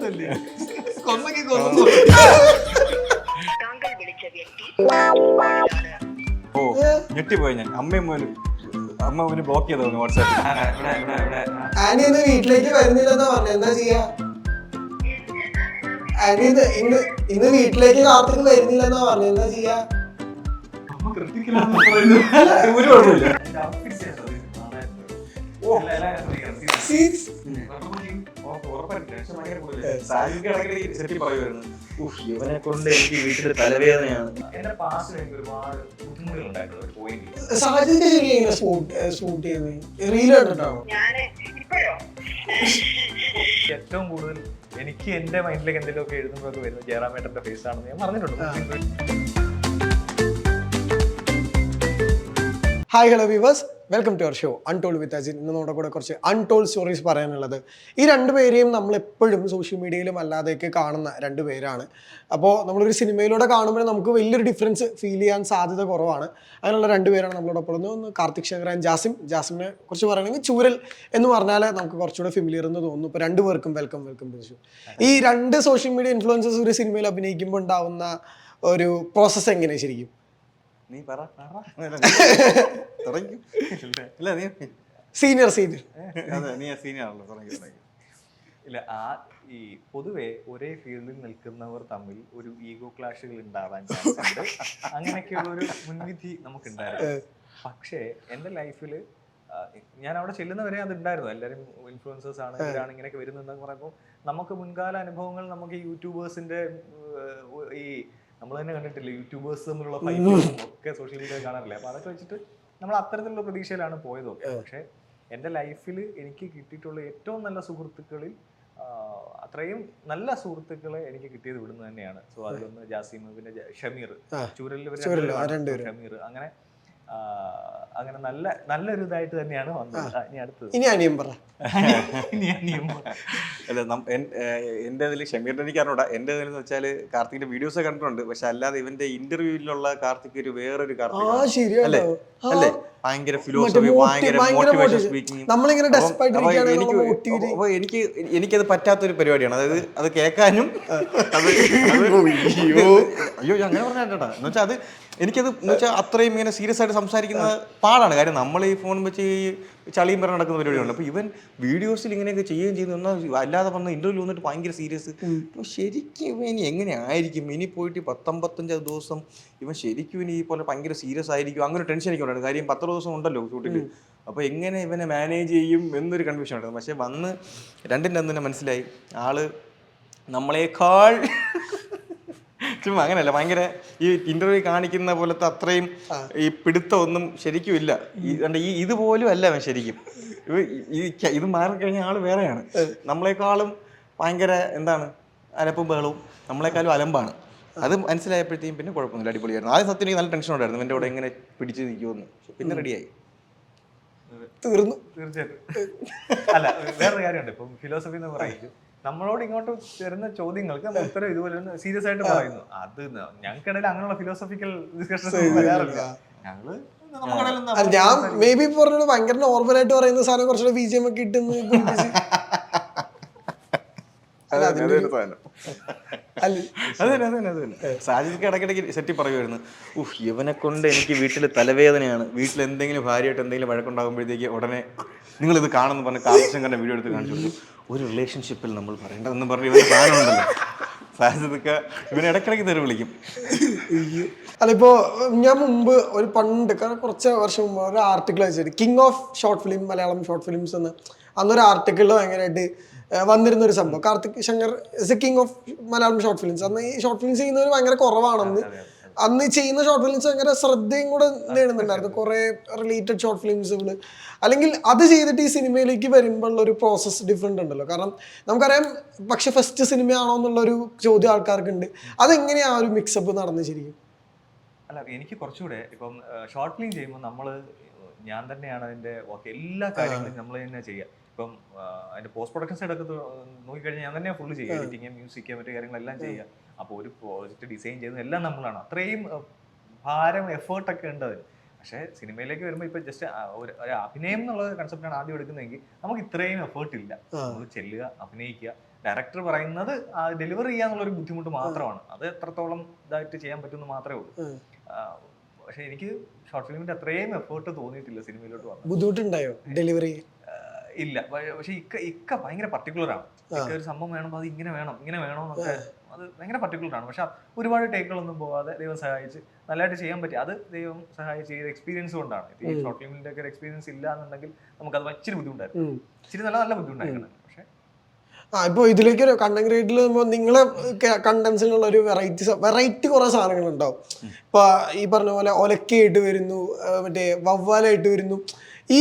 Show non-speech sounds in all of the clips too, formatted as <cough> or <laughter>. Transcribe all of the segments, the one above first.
കൊന്നു. താങ്കൾ വിളിച്ച വ്യക്തി ഓ ഞെട്ടിപ്പോയി ഞാൻ. അമ്മയും പോലും അമ്മ മോന് ബ്ലോക്ക് ചെയ്തോ വാട്സാപ്പ് ആന്റി ഇന്ന് വീട്ടിലേക്ക് വരുന്നില്ലെന്നാ പറഞ്ഞ. എന്താ ചെയ്യാ? ഇന്ന് ഇന്ന് ഇന്ന് വീട്ടിലേക്ക് കാർത്തിക് വരുന്നില്ലെന്നാ പറഞ്ഞ. എന്താ ചെയ്യാ? ഒരു കുഴപ്പമില്ല. സീരിയസ്. ഇവനെ കൊണ്ട് എനിക്ക് വീട്ടിൽ തലവേദനയാണ്. എന്റെ പാസ്റ്റിൽ എനിക്ക് ഒരുപാട് ബുദ്ധിമുട്ടുകൾ ഉണ്ടായിരുന്നു. ഒരു പോയിന്റ് സാഹചര്യം ശരിയാ സ്പോട്ട് സ്പോട്ട് ചെയ്യുന്നത് റീൽ കണ്ടിട്ടാണോ ഞാൻ ഇപ്പോഴോ? ഏറ്റവും കൂടുതൽ എനിക്ക് എന്റെ മൈൻഡിലേക്ക് എന്തെങ്കിലുമൊക്കെ എഴുതുമ്പോഴൊക്കെ വരുന്നത് ജയറാമേട്ടന്റെ ഫേസ് ആണെന്ന് ഞാൻ പറഞ്ഞിട്ടുണ്ട്. Hi hello viewers welcome to our show untold with Ajin ഇന്ന് നമ്മുടെ കൂടെ കുറച്ച് അൺടോൾ സ്റ്റോറീസ് പറയാനുള്ളത്. ഈ രണ്ട് പേരെയും നമ്മൾ എപ്പോഴും സോഷ്യൽ മീഡിയയിലും അല്ലാതെയൊക്കെ കാണുന്ന രണ്ട് പേരാണ്. അപ്പോൾ നമ്മളൊരു സിനിമയിലൂടെ കാണുമ്പോൾ നമുക്ക് വലിയൊരു ഡിഫറൻസ് ഫീൽ ചെയ്യാൻ സാധ്യത കുറവാണ്. അങ്ങനെയുള്ള രണ്ട് പേരാണ് നമ്മളോടൊപ്പം ഒന്ന് കാർത്തിക് ശങ്കരൻ ജാസിം. ജാസിമിനെ കുറിച്ച് പറയുകയാണെങ്കിൽ ചൂരൽ എന്ന് പറഞ്ഞാൽ നമുക്ക് കുറച്ചുകൂടെ ഫെമിലിയർ എന്ന് തോന്നുന്നു. ഇപ്പോൾ രണ്ട് പേർക്കും വെൽക്കം വെൽക്കം ടു ഷോ ഈ രണ്ട് സോഷ്യൽ മീഡിയ ഇൻഫ്ലുവൻസേഴ്സ് ഒരു സിനിമയിൽ അഭിനയിക്കുമ്പോൾ ഉണ്ടാവുന്ന ഒരു പ്രോസസ്സ് എങ്ങനെ ശരിക്കും? നീ പറ. തുടങ്ങി. ഇല്ല. നീ സീനിയർ സീനിയർ അതെ നീ സീനിയർ ആണല്ലോ. തുടങ്ങി തുടങ്ങി. ഇല്ല ആ ഈ പൊതുവെ ഒരേ ഫീൽഡിൽ നിൽക്കുന്നവർ തമ്മിൽ ഒരു ഈഗോ ക്ലാഷുകൾ ഉണ്ടാവാൻ ചാൻസ് ഉണ്ട്. അങ്ങനെയൊക്കെയുള്ള ഒരു മുൻവിധി നമുക്കുണ്ടായിരുന്നു. പക്ഷേ എന്റെ ലൈഫിൽ ഞാൻ അവിടെ ചെല്ലുന്നവരെ അത് ഉണ്ടായിരുന്നു എല്ലാവരും ഇൻഫ്ലുവൻസേഴ്സ് ആണ് ഇവരാണ് ഇങ്ങനെയൊക്കെ വരുന്നതെന്ന് പറയുമ്പോൾ നമുക്ക് മുൻകാല അനുഭവങ്ങൾ നമുക്ക് യൂട്യൂബേഴ്സിന്റെ ഈ നമ്മൾ തന്നെ കണ്ടിട്ടില്ല യൂട്യൂബേഴ്സ് തമ്മിലുള്ള ഒക്കെ സോഷ്യൽ മീഡിയ കാണാറില്ല? അപ്പൊ അതൊക്കെ വെച്ചിട്ട് നമ്മൾ അത്തരത്തിലുള്ള പ്രതീക്ഷയിലാണ് പോയതൊക്കെ പക്ഷെ എന്റെ ലൈഫിൽ എനിക്ക് കിട്ടിയിട്ടുള്ള ഏറ്റവും നല്ല സുഹൃത്തുക്കളിൽ അത്രയും നല്ല സുഹൃത്തുക്കളെ എനിക്ക് കിട്ടിയത് ഇവിടുന്ന് തന്നെയാണ്. സോ അതിലൊന്ന് ജാസിം പിന്നെ ഷമീർ. ചൂരലിൽ. ഷമീർ. അങ്ങനെ അങ്ങനെ നല്ല നല്ലൊരു ഇതായിട്ട് തന്നെയാണ് വന്നത്. ഇനി അടുത്തത്. ഇനി അനിയൻ പറ. <laughs> ഇനി അനിയം. അല്ല എന്റെ ഇതിൽ ഷമീറിന്റെ എനിക്ക് അറിഞ്ഞൂടാ. എന്റെ ഇതിൽ വെച്ചാൽ കാർത്തികിന്റെ വീഡിയോസ് കണ്ടിട്ടുണ്ട്. പക്ഷെ അല്ലാതെ ഇവന്റെ ഇന്റർവ്യൂവിലുള്ള കാർത്തിക് ഒരു വേറൊരു കാർത്തിക് അല്ലേ? അല്ലേ? ഭയങ്കര ഫിലോസഫി ഭയങ്കര മോട്ടിവേഷൻ സ്പീക്കിംഗ് നമ്മളിങ്ങനെ എനിക്ക് അപ്പൊ എനിക്ക് എനിക്കത് പറ്റാത്തൊരു പരിപാടിയാണ്. അതായത് അത് കേൾക്കാനും അയ്യോ. അയ്യോ ഞാൻ അങ്ങനെ പറഞ്ഞാട്ടാ എന്ന് വെച്ചാൽ അത് എനിക്കത് എന്ന് വെച്ചാൽ അത്രയും ഇങ്ങനെ സീരിയസ് ആയിട്ട് സംസാരിക്കുന്നത് പാടാണ്. കാര്യം നമ്മൾ ഈ ഫോൺ വെച്ച് ഈ ചളിയും പറഞ്ഞ് നടക്കുന്ന പരിപാടിയുണ്ട് അപ്പൊ ഇവൻ വീഡിയോസിൽ ഇങ്ങനെയൊക്കെ ചെയ്യുകയും ചെയ്യുന്നു. എന്നാൽ അല്ലാതെ വന്ന ഇന്റർവ്യൂ വന്നിട്ട് ഭയങ്കര സീരിയസ് അപ്പോൾ ശരിക്കും ഇവൻ ഇനി എങ്ങനെ ആയിരിക്കും? ഇനി പോയിട്ട് പത്തൊമ്പത്തഞ്ച് ദിവസം ഇവൻ ശരിക്കും ഇനി ഈ പോലെ ഭയങ്കര സീരിയസ് ആയിരിക്കും. അങ്ങനെ ടെൻഷൻ എനിക്ക് ഉണ്ടായിരുന്നു. കാര്യം പത്ത് ദിവസം ഉണ്ടല്ലോ ഷൂട്ടിൽ അപ്പോൾ എങ്ങനെ ഇവനെ മാനേജ് ചെയ്യും എന്നൊരു കൺഫ്യൂഷൻ ഉണ്ടായിരുന്നു. പക്ഷേ വന്ന് രണ്ടിന്റെ അന്ന് തന്നെ മനസ്സിലായി. ആൾ നമ്മളെക്കാൾ ചുമ്മാ അങ്ങനെയല്ല. ഭയങ്കര ഈ ഇന്റർവ്യൂ കാണിക്കുന്ന പോലത്തെ അത്രയും ഈ പിടുത്തമൊന്നും ശരിക്കും ഇല്ല. ഈ കണ്ട ഈ ഇതുപോലും അല്ല അവൻ ശരിക്കും. ഇത് മാറി കഴിഞ്ഞ ഇത് മാറിക്കഴിഞ്ഞ ആൾ വേറെയാണ്. നമ്മളെക്കാളും ഭയങ്കര എന്താണ് അലപ്പും ബഹളവും നമ്മളെക്കാളും അലമ്പാണ്. അത് മനസ്സിലായപ്പോഴത്തേക്കും പിന്നെ കുഴപ്പമൊന്നുമില്ല. അടിപൊളിയായിരുന്നു. ആദ്യം സത്യം എനിക്ക് നല്ല ടെൻഷൻ ഉണ്ടായിരുന്നു. എന്റെ കൂടെ എങ്ങനെ പിടിച്ചു നിൽക്കുമെന്ന് പിന്നെ റെഡിയായി തീർന്നു. തീർച്ചയായിട്ടും. അല്ല വേറൊരു കാര്യമുണ്ട്. ഇപ്പം ഫിലോസഫി എന്ന് പറയുന്നത് നമ്മളോട് ഇങ്ങോട്ട് വരുന്ന ചോദ്യങ്ങൾക്ക് നമ്മൾ ഉത്തരം ഇതുപോലെ സീരിയസ് ആയിട്ട് പറയുന്നു. അത് ഞങ്ങൾക്കിടയിൽ അങ്ങനെയുള്ള ഫിലോസഫിക്കൽ ഡിസ്കഷൻസ് വരാറില്ല. ഞങ്ങൾ ഞാൻ മേ ബി പറഞ്ഞത് ഭയങ്കര നോർമൽ പറയുന്ന സാധനം കുറച്ചുകൂടെ ബി ജി എം ഒക്കെ ഇട്ടെന്ന് <laughs> സാജിദ് ഇടയ്ക്കിടയ്ക്ക് സെറ്റി പറയുമായിരുന്നു ഉഫ് ഇവനെ കൊണ്ട് എനിക്ക് വീട്ടിൽ തലവേദനയാണ്. വീട്ടിൽ എന്തെങ്കിലും ഭാര്യയായിട്ട് എന്തെങ്കിലും വഴക്കുണ്ടാകുമ്പോഴത്തേക്ക് ഉടനെ നിങ്ങൾ ഇത് കാണുന്നു പറഞ്ഞ് കണ്ട വീഡിയോ എടുത്ത് കാണിച്ചു കൊടുത്തു. ഒരു റിലേഷൻഷിപ്പിൽ നമ്മൾ പറയേണ്ടതെന്ന് പറഞ്ഞ ഒരു സാധനമുണ്ടല്ലോ സാജിദൊക്കെ ഇവനെ ഇടയ്ക്കിടയ്ക്ക് തെറി വിളിക്കും. അല്ല ഇപ്പോ ഞാൻ മുമ്പ് ഒരു പണ്ട് കുറച്ച് വർഷം മുമ്പ് ഒരു ആർട്ടിക്കിൾ വെച്ചിട്ട് king of short film Malayalam short films എന്ന്. അന്നൊരു ആർട്ടിക്കിളിൽ ഭയങ്കരമായിട്ട് വന്നിരുന്ന ഒരു സംഭവം. Karthik Shankar is a king of Malayalam short films അന്ന് ഈ ഷോർട്ട് ഫിലിംസ് ചെയ്യുന്നവർ ഭയങ്കര കുറവാണെന്ന്. അന്ന് ചെയ്യുന്ന ഷോർട്ട് ഫിലിംസ് ഭയങ്കര ശ്രദ്ധയും കൂടെ നേടുന്നുണ്ടായിരുന്നു. കുറെ റിലേറ്റഡ് ഷോർട്ട് ഫിലിംസുകൾ അല്ലെങ്കിൽ അത് ചെയ്തിട്ട് ഈ സിനിമയിലേക്ക് വരുമ്പോഴുള്ള ഒരു പ്രോസസ്സ് ഡിഫറെന്റ് ഉണ്ടല്ലോ. കാരണം നമുക്കറിയാം പക്ഷെ ഫസ്റ്റ് സിനിമയാണോ എന്നുള്ളൊരു ചോദ്യം ആൾക്കാർക്കുണ്ട്. അതെങ്ങനെയാ ആ ഒരു മിക്സപ്പ് നടന്നു ശരിക്കും? അല്ല എനിക്ക് കുറച്ചുകൂടെ ഇപ്പം ഷോർട്ട് ഫിലിം ചെയ്യുമ്പോൾ നമ്മൾ ഞാൻ തന്നെയാണ് അതിന്റെ ഒക്കെ എല്ലാ കാര്യങ്ങളും നമ്മൾ തന്നെ ചെയ്യുക. ഇപ്പം അതിന്റെ പോസ്റ്റ് പ്രൊഡക്ഷൻ സൈഡൊക്കെ നോക്കിക്കഴിഞ്ഞാൽ ഞാൻ തന്നെ ഫുള്ള് ചെയ്യുക എഡിറ്റിങ് മ്യൂസിക് മറ്റു കാര്യങ്ങളെല്ലാം ചെയ്യുക. അപ്പോൾ ഒരു പ്രോജക്റ്റ് ഡിസൈൻ ചെയ്യുന്നത് എല്ലാം നമ്മളാണ്. അത്രയും ഭാരം എഫേർട്ടൊക്കെ ഉണ്ട് അതിന് പക്ഷേ സിനിമയിലേക്ക് വരുമ്പോൾ ഇപ്പൊ ജസ്റ്റ് ഒരു അഭിനയം എന്നുള്ള കൺസെപ്റ്റാണ് ആദ്യം എടുക്കുന്നതെങ്കിൽ നമുക്ക് ഇത്രയും എഫേർട്ട് ഇല്ല. നമ്മൾ ചെല്ലുക അഭിനയിക്കുക. ഡയറക്ടർ പറയുന്നത് ഡെലിവർ ചെയ്യാന്നുള്ള ഒരു ബുദ്ധിമുട്ട് മാത്രമാണ്. അത് എത്രത്തോളം ഇതായിട്ട് ചെയ്യാൻ പറ്റുമെന്ന് മാത്രമേ ഉള്ളൂ. പക്ഷെ എനിക്ക് ഷോർട്ട് ഫിലിമിന്റെ അത്രയും എഫേർട്ട് തോന്നിയിട്ടില്ല സിനിമയിലോട്ട് വന്നത്. ബുദ്ധിമുട്ടുണ്ടായോ? ഡെലിവറി ഇല്ല. പക്ഷെ ഇക്ക ഇക്ക ഭയങ്കര പർട്ടിക്കുലർ ആണ്. ഒരു സംഭവം വേണം അത് ഇങ്ങനെ വേണം ഇങ്ങനെ വേണം എന്നൊക്കെ അത് ഭയങ്കര പർട്ടിക്കുലർ ആണ്. പക്ഷെ ഒരുപാട് ടേക്കുകളൊന്നും പോവാതെ ദൈവം സഹായിച്ച് നല്ലതായിട്ട് ചെയ്യാൻ പറ്റി. അത് ദൈവം സഹായിച്ച് ചെയ്ത എക്സ്പീരിയൻസ് കൊണ്ടാണ്. ഈ ഷോർട്ട് ഫിലിമിന്റെ ഒക്കെ എക്സ്പീരിയൻസ് ഇല്ല എന്നുണ്ടെങ്കിൽ നമുക്ക് അത് ഇച്ചിരി ബുദ്ധിമുട്ടായിരുന്നു. ഇച്ചിരി നല്ല നല്ല ബുദ്ധിമുട്ടായിരുന്നു. പക്ഷേ ആ ഇപ്പോൾ ഇതിലേക്ക് ഒരു കണ്ടന്റ് ക്രിയേറ്റിൽ നിങ്ങളെ കണ്ടൻസിനുള്ള ഒരു വെറൈറ്റി വെറൈറ്റി കുറേ സാധനങ്ങൾ ഉണ്ടാവും ഇപ്പൊ ഈ പറഞ്ഞ പോലെ ഒലക്കയായിട്ട് വരുന്നു മറ്റേ വവ്വാലായിട്ട് വരുന്നു. ഈ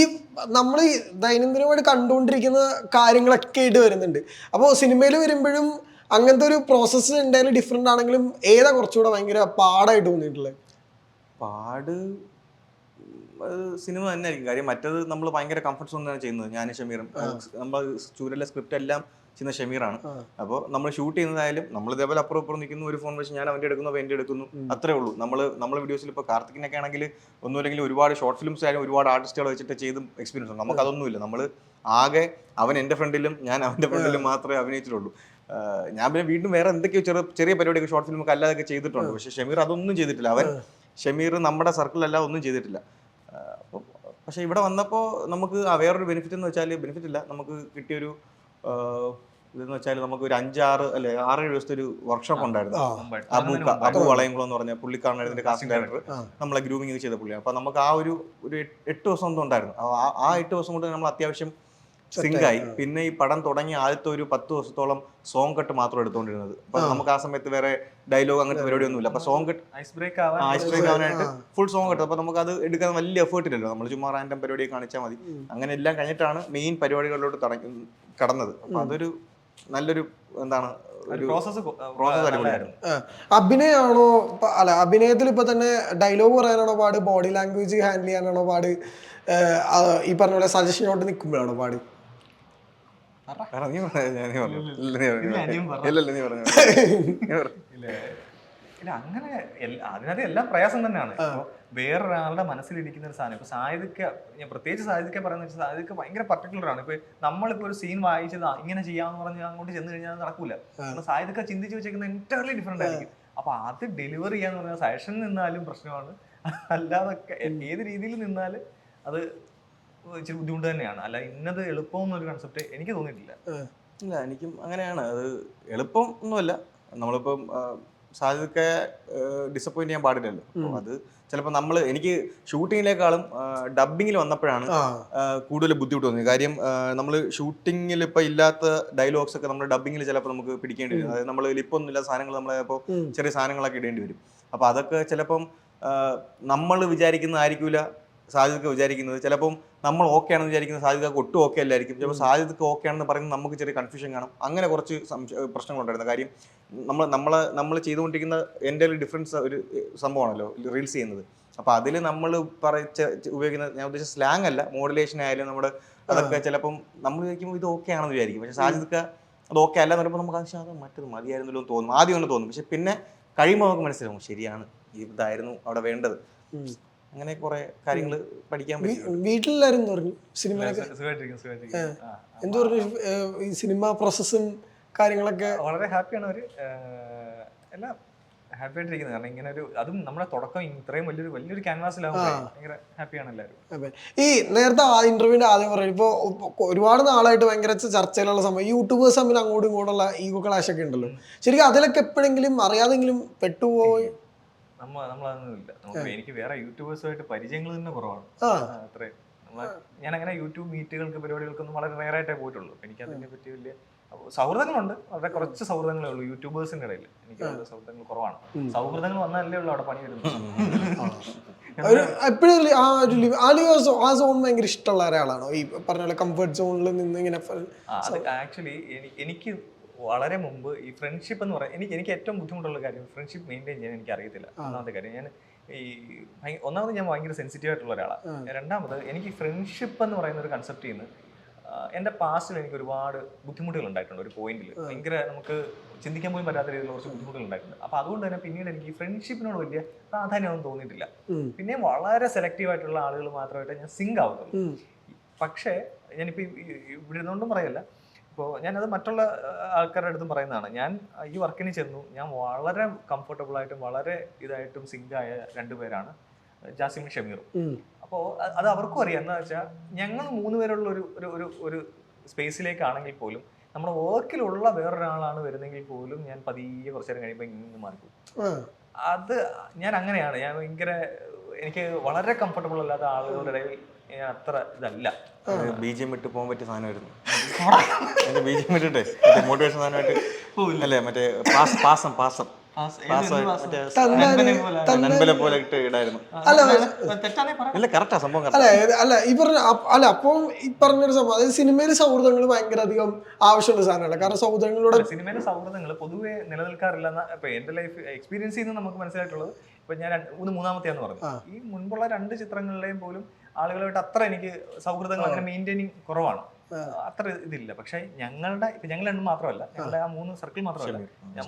നമ്മൾ ദൈനംദിനമായിട്ട് കണ്ടുകൊണ്ടിരിക്കുന്ന കാര്യങ്ങളൊക്കെ ആയിട്ട് വരുന്നുണ്ട്. അപ്പോൾ സിനിമയിൽ വരുമ്പോഴും അങ്ങനത്തെ ഒരു പ്രോസസ്സ് എന്തായാലും ഡിഫറെന്റ് ആണെങ്കിലും ഏതാ കുറച്ചുകൂടെ ഭയങ്കര പാടായിട്ട് തോന്നിയിട്ടുള്ളത്? പാട് സിനിമ തന്നെ ആയിരിക്കും കാര്യം മറ്റത് നമ്മൾ ഭയങ്കര കംഫർട്ട് സോൺ തന്നെ ചെയ്യുന്നത്. ഞാൻ ഷമീറും. നമ്മൾ ചൂരലെ സ്ക്രിപ്റ്റ് എല്ലാം ചെയ്യുന്ന ഷമീറാണ്. അപ്പോൾ നമ്മൾ ഷൂട്ട് ചെയ്യുന്നതായാലും നമ്മൾ ഇതേപോലെ അപ്പുറം അപ്പുറം നിൽക്കുന്നു ഒരു ഫോൺ വെച്ച് ഞാൻ അവന്റെ എടുക്കുന്നു അവന്റെ എടുക്കുന്നു. അത്രേ ഉള്ളൂ. നമ്മൾ നമ്മൾ വീഡിയോസിൽ ഇപ്പോൾ കാർത്തിക്കിനൊക്കെ ആണെങ്കിൽ ഒന്നുമില്ലെങ്കിൽ ഒരുപാട് ഷോർട്ട് ഫിലിംസ് ആയാലും ഒരുപാട് ആർട്ടിസ്റ്റുകൾ വെച്ചിട്ട് ചെയ്തും എക്സ്പീരിയൻസ് ഉണ്ട്. നമുക്ക് അതൊന്നുമില്ല. നമ്മൾ ആകെ അവൻ എന്റെ ഫ്രണ്ടിലും ഞാൻ അവന്റെ ഫ്രണ്ടിലും മാത്രമേ അഭിനയിച്ചിട്ടുള്ളൂ. ഞാൻ പിന്നെ വീണ്ടും വേറെ എന്തൊക്കെയോ ചെറിയ ചെറിയ പരിപാടിയൊക്കെ ഷോർട്ട് ഫിലിമൊക്കെ അല്ലാതൊക്കെ ചെയ്തിട്ടുണ്ട്. പക്ഷേ ഷമീർ അതൊന്നും ചെയ്തിട്ടില്ല. അവൻ ഷമീർ നമ്മുടെ സർക്കിളിലല്ല ഒന്നും ചെയ്തിട്ടില്ല. അപ്പം പക്ഷേ ഇവിടെ വന്നപ്പോൾ നമുക്ക് ആ വേറൊരു ബെനിഫിറ്റ് എന്ന് വെച്ചാൽ ബെനിഫിറ്റ് ഇല്ല. നമുക്ക് കിട്ടിയൊരു ഇതെന്ന് വെച്ചാൽ നമുക്ക് ഒരു അഞ്ചാറ് അല്ലെ ഏഴ് ദിവസത്തെ ഒരു വർക്ക്ഷോപ്പ് ഉണ്ടായിരുന്നു. അബു അബു വളയംകുളം എന്ന് പറഞ്ഞ പുള്ളിക്കാരനായിരുന്നു ഇതിന്റെ കാസ്റ്റിംഗ് ഡയറക്ടർ നമ്മളെ ഗ്രൂമിങ് ചെയ്ത പുള്ളിയാണ്. അപ്പൊ നമുക്ക് ആ ഒരു ഒരു എട്ട് എട്ട് ദിവസം ഒന്നും ഉണ്ടായിരുന്നു. ആ- ആ- ആ എട്ട് ദിവസം കൊണ്ട് നമ്മൾ അത്യാവശ്യം സിങ്ക് ആയി. പിന്നെ ഈ പടം തുടങ്ങി ആദ്യത്തെ ഒരു പത്ത് ദിവസത്തോളം സോങ് കട്ട് മാത്രം എടുത്തുകൊണ്ടിരുന്നത്. അപ്പൊ നമുക്ക് ആ സമയത്ത് വേറെ ഡയലോഗ് അങ്ങനത്തെ പരിപാടിയൊന്നുമില്ല. അപ്പൊ സോങ് കട്ട് ഐസ് ബ്രേക്ക് ആവാൻ ഐസ് ബ്രേക്ക് ആവാനായിട്ട് ഫുൾ സോങ് കട്ട് അപ്പൊ നമുക്ക് അത് എടുക്കാൻ വലിയ എഫേർട്ട് ഇല്ലല്ലോ. നമ്മൾ ചുമ്മാ റാൻഡം പരിപാടി കാണിച്ചാൽ മതി. അങ്ങനെ എല്ലാം കഴിഞ്ഞിട്ടാണ് മെയിൻ പരിപാടികളിലോട്ട് കടന്നത്. അപ്പൊ അതൊരു നല്ലൊരു എന്താണ്. അഭിനയാണോ അല്ല അഭിനയത്തിൽ ഇപ്പൊ തന്നെ ഡയലോഗ് പറയാനാണോ പാട് ബോഡി ലാംഗ്വേജ് ഹാൻഡിൽ ചെയ്യാനാണോ പാട് ഈ പറഞ്ഞ പോലെ സജഷനോട്ട് നിൽക്കുമ്പോഴാണോ പാട് കാരണം നീ പറഞ്ഞത് ഞാൻ- നീ പറഞ്ഞു. ഇല്ല, അങ്ങനെ അതിനകത്ത് എല്ലാം പ്രയാസം തന്നെയാണ്. വേറൊരാളുടെ മനസ്സിലിരിക്കുന്ന ഒരു സാധനം. ഇപ്പൊ സാഹിത്യ ഞാൻ പ്രത്യേകിച്ച് സാഹിത്യ പറയുന്ന വെച്ചാൽ സാഹിത്യ ഭയങ്കര പർട്ടിക്കുലർ ആണ്. ഇപ്പൊ നമ്മളിപ്പോ ഒരു സീൻ വായിച്ചത് ഇങ്ങനെ ചെയ്യാന്ന് പറഞ്ഞ് അങ്ങോട്ട് ചെന്ന് കഴിഞ്ഞാൽ നടക്കൂല. സായുധിക്ക ചിന്തിച്ച് വെച്ചേക്കുന്ന എന്റയർലി ഡിഫറെന്റ് ആയിരിക്കും. അപ്പൊ അത് ഡെലിവർ ചെയ്യാന്ന് പറഞ്ഞാൽ സജഷൻ നിന്നാലും പ്രശ്നമാണ്. <laughs> അല്ലാതൊക്കെ ഏത് രീതിയിൽ നിന്നാലും അത് ഇച്ചിരി ബുദ്ധിമുട്ട് തന്നെയാണ്. അല്ല ഇന്നത് എളുപ്പം എന്നൊരു കൺസെപ്റ്റ് എനിക്ക് തോന്നിയിട്ടില്ല. ഇല്ല എനിക്കും അങ്ങനെയാണ്. അത് എളുപ്പം ഒന്നുമല്ല. നമ്മളിപ്പം സാധ്യതയൊക്കെ ഡിസപ്പോയിന്റ് ചെയ്യാൻ പാടില്ലല്ലോ. അപ്പോൾ അത് ചിലപ്പോൾ നമ്മൾ എനിക്ക് ഷൂട്ടിങ്ങിനേക്കാളും ഡബിങ്ങിൽ വന്നപ്പോഴാണ് കൂടുതൽ ബുദ്ധിമുട്ട് തോന്നിയത്. കാര്യം നമ്മൾ ഷൂട്ടിങ്ങിൽ ഇപ്പം ഇല്ലാത്ത ഡയലോഗ്സ് ഒക്കെ നമ്മൾ ഡബിങ്ങിൽ ചിലപ്പോൾ നമുക്ക് പിടിക്കേണ്ടി വരും. അതായത് നമ്മൾ ലിപ്പൊന്നും ഇല്ലാത്ത സാധനങ്ങൾ നമ്മൾ ഇപ്പോൾ ചെറിയ സാധനങ്ങളൊക്കെ ഇടേണ്ടി വരും. അപ്പോൾ അതൊക്കെ ചിലപ്പം നമ്മൾ വിചാരിക്കുന്ന ആയിരിക്കില്ല സാധ്യതക്ക് വിചാരിക്കുന്നത് ചിലപ്പം നമ്മൾ ഓക്കെ ആണെന്ന് വിചാരിക്കുന്ന സാധ്യതക്ക് ഒട്ടും ഓക്കെ അല്ലായിരിക്കും. ചിലപ്പോൾ സാധ്യതക്ക് ഓക്കെ ആണെന്ന് പറയുന്നത് നമുക്ക് ചെറിയ കൺഫ്യൂഷൻ കാണും. അങ്ങനെ കുറച്ച് പ്രശ്നങ്ങളുണ്ടായിരുന്നു കാര്യം നമ്മൾ നമ്മൾ നമ്മൾ ചെയ്തുകൊണ്ടിരിക്കുന്ന എന്റെ ഒരു ഡിഫറൻസ് ഒരു സംഭവമാണല്ലോ റീൽസ് ചെയ്യുന്നത്. അപ്പോൾ അതിൽ നമ്മൾ പറയിച്ച ഉപയോഗിക്കുന്ന ഞാൻ ഉദ്ദേശിച്ച സ്ലാങ് അല്ല മോഡുലേഷൻ ആയാലും നമ്മുടെ അതൊക്കെ ചിലപ്പം നമ്മൾ വിചാരിക്കുമ്പോൾ ഇത് ഓക്കെ ആണെന്ന് വിചാരിക്കും. പക്ഷേ സാധ്യതക്ക് അത് ഓക്കെ അല്ല എന്ന് പറയുമ്പോൾ നമുക്ക് ആവശ്യം അത് മറ്റത് മതിയായിരുന്നല്ലോ എന്ന് തോന്നും. ആദ്യം ഒന്ന് തോന്നും. പക്ഷെ പിന്നെ കഴിയുമ്പോൾ നമുക്ക് മനസ്സിലാവും ശരിയാണ് ഇതായിരുന്നു അവിടെ വേണ്ടത്. അങ്ങനെ കുറെ കാര്യങ്ങൾ പഠിക്കാൻ പറ്റി വീട്ടിലെല്ലാരും പറഞ്ഞു സിനിമ. എന്ത് പറഞ്ഞു? ഈ സിനിമ പ്രോസസ്സും കാര്യങ്ങളൊക്കെ വളരെ ഹാപ്പിയാണ് അവർ. എല്ലാം ഹാപ്പി ആയിട്ടിരിക്കുന്നത്. കാരണം ഇങ്ങനെ ഒരു അതും നമ്മുടെ തുടക്കം ഇത്രയും വലിയൊരു വലിയൊരു ക്യാൻവാസിലാവുമ്പോൾ ഭയങ്കര ഹാപ്പിയാണ് എല്ലാവരും. ഈ നേരത്തെ ആ ഇന്റർവ്യൂവിന്റെ ആദ്യം പറഞ്ഞു ഇപ്പൊ ഒരുപാട് നാളായിട്ട് ഭയങ്കര ചർച്ചയിലുള്ള സമയം. യൂട്യൂബേഴ്സ് തമ്മിൽ അങ്ങോട്ടും ഇങ്ങോട്ടുള്ള ഈഗോ ക്ലാഷ് ഒക്കെ ഉണ്ടല്ലോ. ശരിക്കും അതിലൊക്കെ എപ്പോഴെങ്കിലും അറിയാതെങ്കിലും പെട്ടുപോയി നമ്മ നമ്മളതൊന്നും ഇല്ല നമുക്ക് എനിക്ക് വേറെ യൂട്യൂബേഴ്സുമായിട്ട് പരിചയങ്ങൾ തന്നെ കുറവാണ്. അത്രേ. ഞാൻ അങ്ങനെ യൂട്യൂബ് മീറ്റുകൾക്ക് പരിപാടികൾക്കൊന്നും വളരെ റയറായിട്ടേ പോയിട്ടുള്ളൂ. എനിക്ക് അതിനെ പറ്റി വലിയ സൗഹൃദങ്ങളുണ്ട്. വളരെ കുറച്ച് സൗഹൃദങ്ങളേ ഉള്ളൂ യൂട്യൂബേഴ്സിന്റെ ഇടയിൽ. എനിക്ക് സൗഹൃദങ്ങൾ കുറവാണ്. സൗഹൃദങ്ങൾ വന്നാലേ ഉള്ളൂ അവിടെ പണി വരുന്നത്. ഇഷ്ടമുള്ള ഒരാളാണോ? ഈ പറഞ്ഞ പോലെ കംഫർട്ട് സോണിൽ നിന്ന് ഇങ്ങനെ ആക്ച്വലി എനിക്ക് വളരെ മുമ്പ് ഈ ഫ്രണ്ട്ഷിപ്പ് എന്ന് പറയാൻ എനിക്ക് എനിക്ക് ഏറ്റവും ബുദ്ധിമുട്ടുള്ള കാര്യം ഫ്രണ്ട്ഷിപ്പ് മെയിന്റെയിൻ ചെയ്യാൻ എനിക്ക് അറിയത്തില്ല ഒന്നാമത്തെ കാര്യം ഞാൻ ഈ ഒന്നാമത് ഞാൻ ഭയങ്കര സെൻസിറ്റീവ് ആയിട്ടുള്ള ഒരാളാണ് രണ്ടാമത് എനിക്ക് ഫ്രണ്ട്ഷിപ്പ് എന്ന് പറയുന്ന ഒരു കൺസെപ്റ്റ് നിന്ന് എന്റെ പാസ്റ്റിൽ എനിക്ക് ഒരുപാട് ബുദ്ധിമുട്ടുകൾ ഉണ്ടായിട്ടുണ്ട് ഒരു പോയിന്റിൽ ഭയങ്കര നമുക്ക് ചിന്തിക്കാൻ പോലും പറ്റാത്ത രീതിയിൽ കുറച്ച് ബുദ്ധിമുട്ടുകൾ ഉണ്ടായിട്ടുണ്ട്. അപ്പോൾ അതുകൊണ്ട് തന്നെ പിന്നീട് എനിക്ക് ഈ ഫ്രണ്ട്ഷിപ്പിനോട് വലിയ പ്രാധാന്യമൊന്നും തോന്നിയിട്ടില്ല. പിന്നെ വളരെ സെലക്റ്റീവ് ആയിട്ടുള്ള ആളുകൾ മാത്രമായിട്ട് ഞാൻ സിങ്ക് ആവുന്നുള്ളൂ. പക്ഷേ ഞാനിപ്പോൾ ഇവിടെ നിന്നുകൊണ്ടും പറയല്ല. ഇപ്പോൾ ഞാനത് മറ്റുള്ള ആൾക്കാരുടെ അടുത്തും പറയുന്നതാണ്. ഞാൻ ഈ വർക്കിന് ചെന്നു. ഞാൻ വളരെ കംഫർട്ടബിൾ ആയിട്ടും വളരെ ഇതായിട്ടും സിങ്ക് ആയ രണ്ടുപേരാണ് ജാസിമും ഷമീറും. അപ്പോൾ അത് അവർക്കും അറിയാം. എന്താ വെച്ചാൽ ഞങ്ങൾ മൂന്ന് പേരുള്ള ഒരു ഒരു ഒരു ഒരു സ്പേസിലേക്കാണെങ്കിൽ പോലും നമ്മുടെ വർക്കിലുള്ള വേറൊരാളാണ് വരുന്നെങ്കിൽ പോലും ഞാൻ പതിയെ കുറച്ചു നേരം കഴിയുമ്പോൾ ഇങ്ങനെ മാറിപ്പോകും. അത് ഞാൻ അങ്ങനെയാണ്. ഞാൻ ഭയങ്കര എനിക്ക് വളരെ കംഫർട്ടബിൾ അല്ലാത്ത ആളുകളുടെ ഇടയിൽ ഞാൻ അത്ര ഇതല്ല. ബി ജി എം ഇട്ട് പോകാൻ പറ്റിയ സാധനമായിരുന്നു. ബി ജി എം ഇട്ടിട്ടെ മോട്ടിവേഷൻ സാധനമായിട്ട് അല്ലേ മറ്റേ പാസ് പാസം പാസം. ഇട്ട് അല്ല സംഭവം അല്ല അല്ല ഈ അല്ല അപ്പോൾ ഈ പറഞ്ഞൊരു സംഭവം അതായത് സിനിമയിൽ സൗഹൃദങ്ങൾ ഭയങ്കര അധികം ആവശ്യമുള്ള സാധനമല്ല. കാരണം സൗഹൃദങ്ങളുടെ സിനിമയിലെ സൗഹൃദങ്ങൾ പൊതുവേ നിലനിൽക്കാറില്ല എന്റെ ലൈഫ് എക്സ്പീരിയൻസ് ചെയ്യുന്ന നമുക്ക് മനസ്സിലായിട്ടുള്ളത് ഇപ്പൊ ഞാൻ ഒന്ന് ഇത് മൂന്നാമത്തെയാന്ന് പറഞ്ഞു. ഈ മുൻപുള്ള രണ്ട് ചിത്രങ്ങളിലെയും പോലും ആളുകളുമായിട്ട് അത്ര എനിക്ക് സൗഹൃദങ്ങൾ അങ്ങനെ മെയിന്റെയിനിങ് കുറവാണ്. അത്ര ഇതില്ല. പക്ഷെ ഞങ്ങളുടെ ഇപ്പൊ ഞങ്ങൾ രണ്ടും മാത്രമല്ല. ഞങ്ങളുടെ ആ മൂന്ന് സർക്കിൾ മാത്രമല്ല.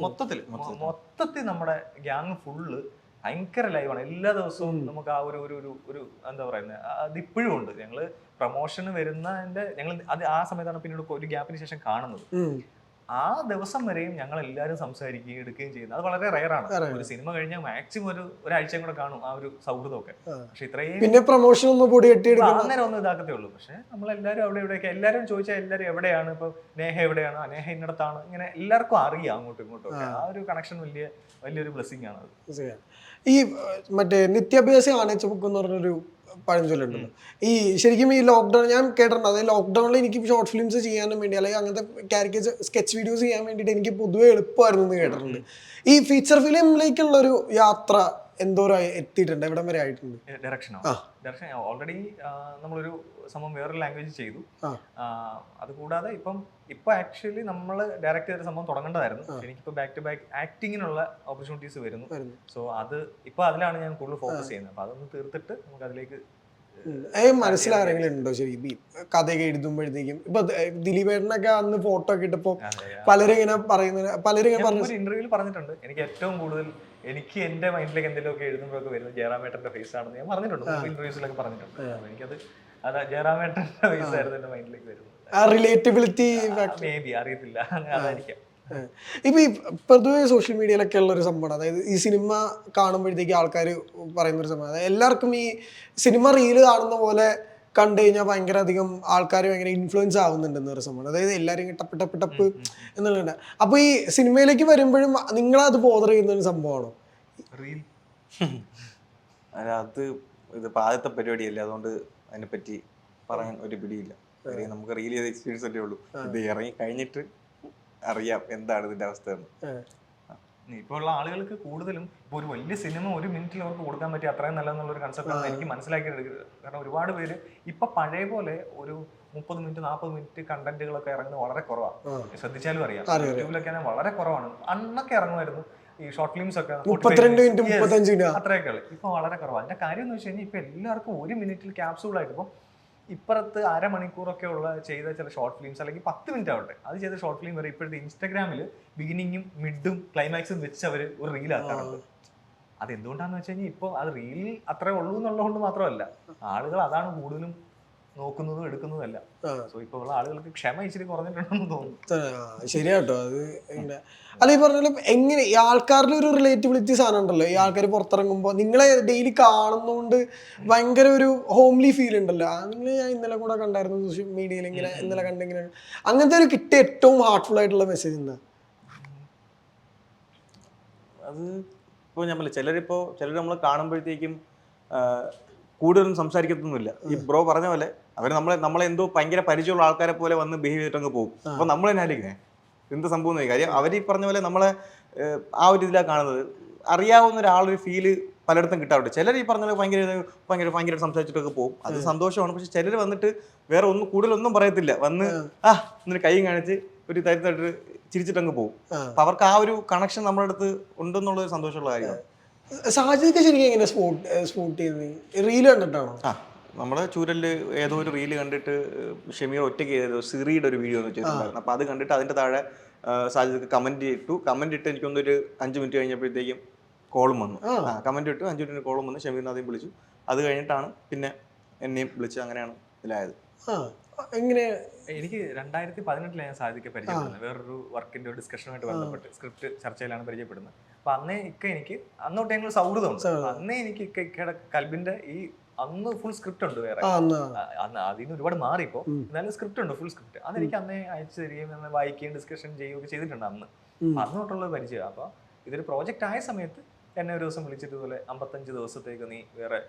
മൊത്തത്തിൽ മൊത്തത്തിൽ. നമ്മുടെ ഗ്യാങ് ഫുള്ള് ഭയങ്കര ലൈവാണ് എല്ലാ ദിവസവും നമുക്ക് ആ ഒരു ഒരു ഒരു ഒരു എന്താ പറയുന്നത് അത് ഇപ്പോഴും ഉണ്ട്. ഞങ്ങൾ പ്രൊമോഷന് വരുന്നതിന്റെ ഞങ്ങൾ അത് ആ സമയത്താണ് പിന്നീട് ഒരു ഗ്യാപ്പിന് ശേഷം കാണുന്നത്. ആ ദിവസം വരെയും ഞങ്ങൾ എല്ലാവരും സംസാരിക്കുകയും എടുക്കുകയും ചെയ്യുന്നത്. അത് വളരെ റയറാണ് ഒരു സിനിമ കഴിഞ്ഞാൽ മാക്സിമം ഒരു ഒരാഴ്ചയും കൂടെ കാണും ആ ഒരു സൗഹൃദമൊക്കെ. പക്ഷെ ഇത്രയും പിന്നെ പ്രൊമോഷൻ ഒന്നും കൂടി അങ്ങനെ ഒന്നും ഇതാക്കത്തേ ഉള്ളൂ. പക്ഷെ നമ്മളെല്ലാരും അവിടെ ഇവിടെയൊക്കെ എല്ലാവരും ചോദിച്ചാൽ എല്ലാവരും എവിടെയാണ്? ഇപ്പൊ നേഹ എവിടെയാണ്? അനേഹ നേഹ ഇന്നടത്താണ്. ഇങ്ങനെ എല്ലാവർക്കും അറിയാം അങ്ങോട്ടും ഇങ്ങോട്ടും ആ. ഒരു കണക്ഷൻ വലിയ വലിയൊരു ബ്ലെസ്സിങ് ആണ് അത്. ഈ മറ്റേ നിത്യാഭ്യാസി ബുക്ക് എന്ന് പറഞ്ഞൊരു പഴഞ്ചൊല്ലുണ്ടല്ലോ. ഈ ശരിക്കും ഈ ലോക്ക്ഡൗൺ ഞാൻ കേട്ടിട്ടുണ്ട്. അതായത് ലോക്ക്ഡൗണിൽ എനിക്ക് ഷോർട്ട് ഫിലിംസ് ചെയ്യാനും വേണ്ടി അല്ലെങ്കിൽ അങ്ങനത്തെ ക്യാരക്ടേഴ്സ് സ്കെച്ച് വീഡിയോസ് ചെയ്യാൻ വേണ്ടിയിട്ട് എനിക്ക് പൊതുവെ എളുപ്പമായിരുന്നു എന്ന് കേട്ടിട്ടുണ്ട്. ഈ ഫീച്ചർ ഫിലിമിലേക്കുള്ള ഒരു യാത്ര എന്തോരം എത്തിയിട്ടുണ്ട്? എവിടം വരെ ആയിട്ടുണ്ട്? ഡയറക്ഷൻ. ഡയറക്ഷൻ ഓൾറെഡി നമ്മളൊരു സംഭവം വേറൊരു ലാംഗ്വേജ് ചെയ്തു. അതുകൂടാതെ ഇപ്പം ഇപ്പൊ ആക്ച്വലി നമ്മൾ ഡയറക്റ്റ് ചെയ്ത സംഭവം തുടങ്ങേണ്ടതായിരുന്നു. എനിക്കിപ്പോ ബാക്ക് ടു ബാക്ക് ആക്ടിങ്ങിനുള്ള ഓപ്പർച്യൂണിറ്റീസ് വരുന്നു. സോ അത് ഇപ്പൊ അതിലാണ് ഞാൻ കൂടുതൽ ഫോക്കസ് ചെയ്യുന്നത്. അപ്പൊ അതൊന്ന് തീർത്തിട്ട് നമുക്ക് അതിലേക്ക് മനസ്സിലാരെങ്കിലുണ്ടോ മനസ്സിലാരെങ്കിലും ഉണ്ടോ ശരി ഈ കഥയൊക്കെ എഴുതുമ്പോഴത്തേക്കും. ഇപ്പൊ ദിലീപേട്ടനൊക്കെ അന്ന് ഫോട്ടോ ഒക്കെ ഇട്ടപ്പോ പലരും ഇങ്ങനെ പറയുന്ന പലരും ഇങ്ങനെ ഇന്റർവ്യൂവിൽ പറഞ്ഞിട്ടുണ്ട്. എനിക്ക് ഏറ്റവും കൂടുതൽ എനിക്ക് എന്റെ മൈൻഡിലേക്ക് എന്തെങ്കിലുമൊക്കെ എഴുതുമ്പോഴൊക്കെ വരുന്നത് ജയറാമേട്ടന്റെ ഫേസ് ആണെന്ന് ഞാൻ പറഞ്ഞിട്ടുണ്ട്. ഇന്റർവ്യൂസിലൊക്കെ പറഞ്ഞിട്ടുണ്ട്. എനിക്കത് അതാ ജയറാമേട്ടന്റെ ഫേസ് ആയിരുന്നു എന്റെ മൈൻഡിലേക്ക് വരുന്നത്. റിലേറ്റബിലിറ്റി മേ ബി അറിയത്തില്ല. അതായിരിക്കാം. ഇപ്പൊ ഈ പൊതുവെ സോഷ്യൽ മീഡിയയിലൊക്കെ ഉള്ള ഒരു സംഭവമാണ്. അതായത് ഈ സിനിമ കാണുമ്പോഴത്തേക്ക് ആൾക്കാർ പറയുന്ന ഒരു സംഭവം എല്ലാവർക്കും ഈ സിനിമ റീൽ കാണുന്ന പോലെ കണ്ടു കഴിഞ്ഞാൽ ഭയങ്കര അധികം ആൾക്കാർ ഭയങ്കര ഇൻഫ്ലുവൻസ് ആവുന്നുണ്ടെന്ന് ഒരു സംഭവം. അതായത് എല്ലാവരും ടപ്പ് ടപ്പ് ടപ്പ് എന്നുള്ളത് അപ്പൊ ഈ സിനിമയിലേക്ക് വരുമ്പോഴും നിങ്ങളത് ബോധർ ചെയ്യുന്ന ഒരു സംഭവമാണോ? അത് ഇത് ആദ്യത്തെ പരിപാടിയല്ലേ? അതുകൊണ്ട് അതിനെപ്പറ്റി പറയാൻ ഒരു പിടിയില്ല. നമുക്ക് റീൽ ചെയ്ത എക്സ്പീരിയൻസ് അല്ലേ ഉള്ളൂ. ഇത് ഇറങ്ങി കഴിഞ്ഞിട്ട് അറിയാം എന്താണ് ഇതിന്റെ അവസ്ഥ എന്ന് ഇപ്പോൾ ഉള്ള ആളുകൾക്ക് കൂടുതലും ഇപ്പോൾ ഒരു വലിയ സിനിമ ഒരു മിനിറ്റിൽ അവർക്ക് കൊടുക്കാൻ പറ്റിയ അത്രയും കൺസെപ്റ്റ് ആണ് എനിക്ക് മനസ്സിലാക്കിയെടുക്കുന്നത്. കാരണം ഒരുപാട് പേര് ഇപ്പൊ പഴയ പോലെ ഒരു മുപ്പത് മിനിറ്റ് നാൽപ്പത് മിനിറ്റ് കണ്ടന്റുകളൊക്കെ ഇറങ്ങുന്നത് വളരെ കുറവാണ് ശ്രദ്ധിച്ചാലും അറിയാം. യൂട്യൂബിലൊക്കെ വളരെ കുറവാണ്. അന്നൊക്കെ ഇറങ്ങുമായിരുന്നു ഈ ഷോർട്ട് ഫിലിംസ് ഒക്കെ 45 മുപ്പത്തിരണ്ട് മിനിറ്റ്. മുപ്പത്തഞ്ച് മിനിറ്റ് അത്രയൊക്കെ ഇപ്പൊ വളരെ കുറവാണ് എന്റെ കാര്യം എന്ന് വെച്ച് കഴിഞ്ഞാൽ ഇപ്പൊ എല്ലാവർക്കും ഒരു മിനിറ്റിൽ ക്യാപ്സൂൾ ആയിട്ട് ഇപ്പം ഇപ്പുറത്ത് അരമണിക്കൂറൊക്കെ ഉള്ള ചെയ്ത ചില ഷോർട്ട് ഫിലിംസ് അല്ലെങ്കിൽ പത്ത് മിനിറ്റ് ആവട്ടെ അത് ചെയ്ത ഷോർട്ട് ഫിലിം വരെ ഇപ്പോഴത്തെ ഇൻസ്റ്റാഗ്രാമിൽ ബിഗിനിങ്ങും മിഡും ക്ലൈമാക്സും വെച്ച് അവർ ഒരു റീൽ ആക്കാറുണ്ട്. അത് എന്തുകൊണ്ടാന്ന് വെച്ച് കഴിഞ്ഞാൽ ഇപ്പോൾ അത് റീൽ അത്രേ ഉള്ളൂ എന്നുള്ളത് കൊണ്ട് മാത്രമല്ല ആളുകൾ അതാണ് കൂടുതലും നോക്കുന്നതും എടുക്കുന്നതല്ല. സോ ഇപ്പൊ ഉള്ള ആളുകൾക്ക് ക്ഷമ ഇച്ചിരി കുറഞ്ഞിട്ടുണ്ടെന്ന് തോന്നുന്നു. ശരിയാട്ടോ. അത് ഇങ്ങനെ. അല്ല ഈ പറഞ്ഞാലും എങ്ങനെ ഈ ആൾക്കാരുടെ ഒരു റിലേറ്റബിലിറ്റി സാധനം ഉണ്ടല്ലോ. ഈ ആൾക്കാർ പുറത്തിറങ്ങുമ്പോൾ നിങ്ങളെ ഡെയിലി കാണുന്നതുകൊണ്ട് ഭയങ്കര ഒരു ഹോംലി ഫീൽ ഉണ്ടല്ലോ. അങ്ങനെ ഞാൻ ഇന്നലെ കൂടെ കണ്ടായിരുന്നു സോഷ്യൽ മീഡിയയിൽ ഇങ്ങനെ ഇന്നലെ കണ്ടിങ്ങനെ അങ്ങനത്തെ ഒരു കിട്ടിയ ഏറ്റവും ഹാർട്ട്ഫുൾ ആയിട്ടുള്ള മെസ്സേജ് എന്താ? അത് ഇപ്പോൾ നമ്മൾ ചിലരിപ്പോൾ ചിലരിപ്പോ ചിലർ നമ്മൾ കാണുമ്പോഴത്തേക്കും കൂടുതലൊന്നും സംസാരിക്കത്തൊന്നുമില്ല. ഈ ബ്രോ പറഞ്ഞ പോലെ അവർ നമ്മളെ നമ്മളെ എന്തോ ഭയങ്കര പരിചയമുള്ള ആൾക്കാരെ പോലെ വന്ന് ബിഹേവ് ചെയ്തിട്ടങ്ങ് പോകും. അപ്പൊ നമ്മൾ തന്നെ ആയിരിക്കണേ എന്ത് സംഭവം എന്ന് കാര്യം അവർ ഈ പറഞ്ഞ പോലെ നമ്മളെ ആ ഒരു ഇതിലാണ് കാണുന്നത്. അറിയാവുന്ന ഒരാളൊരു ഫീൽ പലയിടത്തും കിട്ടാറുണ്ട്. ചിലർ ഈ പറഞ്ഞ പോലെ ഭയങ്കര ഭയങ്കര ഭയങ്കര സംസാരിച്ചിട്ടൊക്കെ പോകും. അത് സന്തോഷമാണ്. പക്ഷെ ചിലർ വന്നിട്ട് വേറെ ഒന്നും കൂടുതലൊന്നും പറയത്തില്ല. വന്ന് ആ. എന്നിട്ട് കൈയും കാണിച്ച് ഒരു തരത്തിലായിട്ട് ചിരിച്ചിട്ടങ്ങ് പോകും. അവർക്ക് ആ ഒരു കണക്ഷൻ നമ്മുടെ അടുത്ത് ഉണ്ടെന്നുള്ള ഒരു സന്തോഷമുള്ള കാര്യമാണ്. സാഹചര്യമൊക്കെ ശരിക്കും എങ്ങനെ സ്പോട്ട് സ്പോട്ട് ചെയ്ത് റീൽ കണ്ടിട്ടാണോ? ആ നമ്മുടെ ചൂരലിൽ ഏതോ ഒരു റീൽ കണ്ടിട്ട് ഷമീർ ഒറ്റയ്ക്ക് ചെയ്തത് സിറിയുടെ ഒരു വീഡിയോ എന്ന് ചെയ്തിട്ടുണ്ടായിരുന്നു. അപ്പൊ അത് കണ്ടിട്ട് അതിന്റെ താഴെ സാധ്യതക്ക് കമന്റ് ഇട്ടു. കമന്റ് ഇട്ട് എനിക്കൊന്നൊരു അഞ്ച് മിനിറ്റ് കഴിഞ്ഞപ്പോഴത്തേക്കും കോളും വന്നു. ആ. കമന്റ് ഇട്ടു. അഞ്ച് മിനിറ്റ് കോളും വന്നു. ഷമീറിനെ ആദ്യം വിളിച്ചു. അത് കഴിഞ്ഞിട്ടാണ് പിന്നെ എന്നെയും വിളിച്ചു അങ്ങനെയാണ് ഇതിലായത്. ആ എങ്ങനെ? എനിക്ക് രണ്ടായിരത്തി പതിനെട്ടിലാണ് ഞാൻ സാധിക്കെ പരിചയപ്പെടുന്നത്. വേറൊരു വർക്കിന്റെ ഒരു ഡിസ്കഷനുമായിട്ട് ബന്ധപ്പെട്ട് സ്ക്രിപ്റ്റ് ചർച്ചയിലാണ് പരിചയപ്പെടുന്നത്. അപ്പൊ അന്നേ ഇക്ക എനിക്ക് അന്നോട്ട് ഞങ്ങൾ സൗഹൃദമുണ്ട് അന്നേ എനിക്ക് ഇക്ക ഇക്കയുടെ കൽബിന്റെ ഈ അന്ന് ഫുൾ സ്ക്രിപ്റ്റ് ഉണ്ട് വേറെ. ആ അന്ന് അതിൽ നിന്ന് ഒരുപാട് മാറിയപ്പോ എന്നാലും സ്ക്രിപ്റ്റ് ഉണ്ട് ഫുൾ സ്ക്രിപ്റ്റ് അതെനിക്ക് അന്നേ അയച്ചു തരികയും അന്ന് വായിക്കുകയും ഡിസ്കഷൻ ചെയ്യുകയൊക്കെ ചെയ്തിട്ടുണ്ട് അന്ന്. അന്ന് തൊട്ടുള്ള പരിചയം. അപ്പൊ ഇതൊരു പ്രോജക്റ്റ് ആയ സമയത്ത് എന്നെ ഒരു ദിവസം വിളിച്ചിട്ട് ഇതുപോലെ അമ്പത്തഞ്ച് ദിവസത്തേക്ക് നീ വേറെ